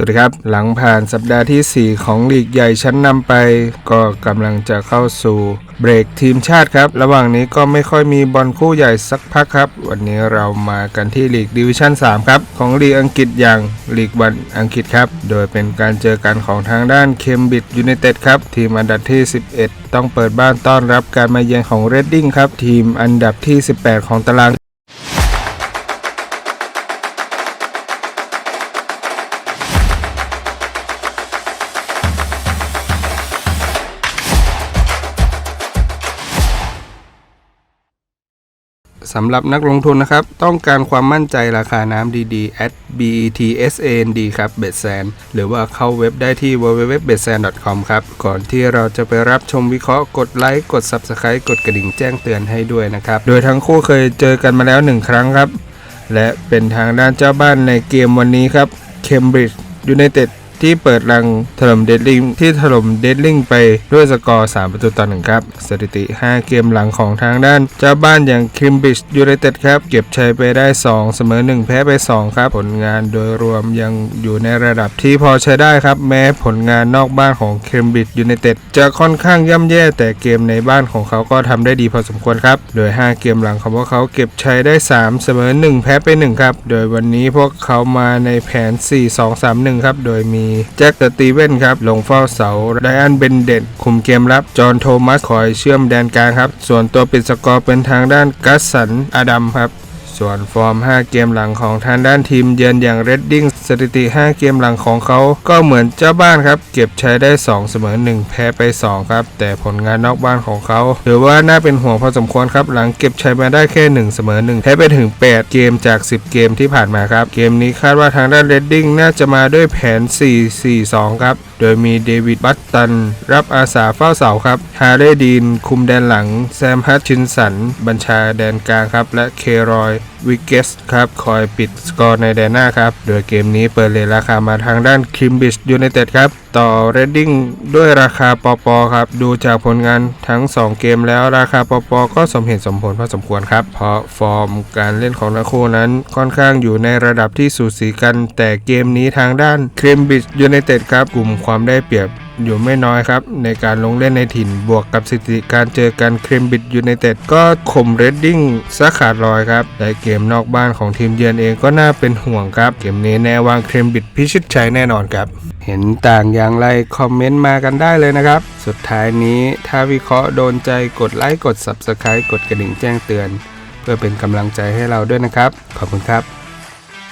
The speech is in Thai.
วัสดีครับ หลังผ่านสัปดาห์ทีสี่ 4 ของลีกใหญ่ชั้นนำไป ก็กำลังจะเข้าสู่เบรกทีมชาติครับ ระหว่างนี้ก็ไม่ค่อยมีบอลคู่ใหญ่สักพักครับ วันนี้เรามากันที่ลีกดิวิชั่น 3 ครับ ของลีกอังกฤษอย่างลีกวันอังกฤษครับ โดยเป็นการเจอกันของทางด้านเคมบริดจ์ยูไนเต็ดครับ ทีมอันดับที่ 11 ต้องเปิดบ้านต้อนรับการมาเยือนของเรดดิ้งครับ ทีมอันดับที่ 18 ของตาราง สำหรับนักลงทุนนะครับ ต้องการความมั่นใจราคาน้ำดีๆ at betsand ครับเบ s แซนหรือว่าเข้าเว็บได้ที่ www.betsan.com ครับ ก่อนที่เราจะไปรับชมวิเคราะห์กดไลค์ กด Subscribe กดกระดิ่งแจ้งเตือนให้ด้วยนะครับ โดยทั้งคู่เคยเจอกันมาแล้วหนึ่งครั้งครับ และเป็นทางด้านเจ้าบ้านในเกมวันนี้ครับเค ที่เปิดรังถล่มเดดลิงที่ถล่มเดดลิงไปด้วยสกอร์ 3 ประตูต่อหนึ่งครับ สถิติ 5 เกมหลังของทางด้านเจ้าบ้านอย่างคิมบริดจ์ยูไนเต็ดครับ เก็บชัยไปได้ 2 เสมอ 1 แพ้ไป 2 ครับ ผลงานโดยรวมยังอยู่ในระดับที่พอใช้ได้ครับ แม้ผลงานนอกบ้านของเคมบริดจ์ยูไนเต็ดจะค่อนข้างย่ำแย่แต่เกมในบ้านของเขาก็ทำได้ดีพอสมควรครับ โดย 5 เกมหลังของพวกเขาเก็บชัยได้ 3 เสมอ 1 แพ้ไป 1 ครับ โดยวันนี้พวกเขามาในแผน 4-2-3-1 ครับ โดยมีแจ็คสตีเวนครับลงเฝ้าเสาไดอันเบนเดนคุมเกมรับ จอห์นโทมัสคอยเชื่อมแดนกลางครับ ส่วนตัวปิดสกอร์เป็นทางด้านกัสสันอดัมครับ ส่วนฟอร์ม 5 เกมหลังของทางด้านทีมเยือนอย่างเรดดิ้ง สถิติ 5 เกมหลังของเขา ก็เหมือนเจ้าบ้านครับ เก็บใช้ได้ 2 เสมอ 1 แพ้ไป 2 ครับ แต่ผลงานนอกบ้านของเขาถือว่าน่าเป็นห่วงพอสมควรครับ หลังเก็บใชัยมาได้แค่ 1 เสมอ 1 แพ้ไปถึง 8 เกมจาก 10 เกมที่ผ่านมาครับ เกมนี้คาดว่าทางด้านเรดดิ้งน่าจะมาด้วยแผน 4-4-2 ครับ โดยมีเดวิดบัตตัน รับอาสาเฝ้าเสาครับ ฮาร์เรดีน คุมแดนหลัง แซมฮัตชินสัน บัญชาแดนกลางครับ และเครอย วิกเกสครับ คอยปิดสกอร์ในแดนหน้าครับ โดยเกมนี้เปิดเลทราคามาทางด้านคิมบิชยูไนเต็ดครับ ต่อเรดดิ้งด้วยราคาปอปอครับ ดูจากผลงานทั้ง 2 เกมแล้วราคาปอปอก็สมเหตุสมผลพอสมควรครับ เพราะฟอร์มการเล่นของทั้งคู่นั้นค่อนข้างอยู่ในระดับที่สูสีกัน แต่เกมนี้ทางด้านคิมบิชยูไนเต็ดครับกลุ่มความได้เปรียบ อยู่ไม่น้อยครับ ในการลงเล่นในถิ่นบวกกับสถิติการเจอกันเคมบิดยูไนเต็ดก็ข่มเรดดิ้งซะขาดลอยครับแต่เกมนอกบ้านของทีมเยือนเองก็น่าเป็นห่วงครับ เกมนี้แน่วางเคมบิดพิชิตชัยแน่นอนครับ เห็นต่างอย่างไรคอมเมนต์มากันได้เลยนะครับ สุดท้ายนี้ถ้าวิเคราะห์โดนใจกดไลค์กด Subscribe กดกระดิ่งแจ้งเตือน เพื่อเป็นกำลังใจให้เราด้วยนะครับ ขอบคุณครับ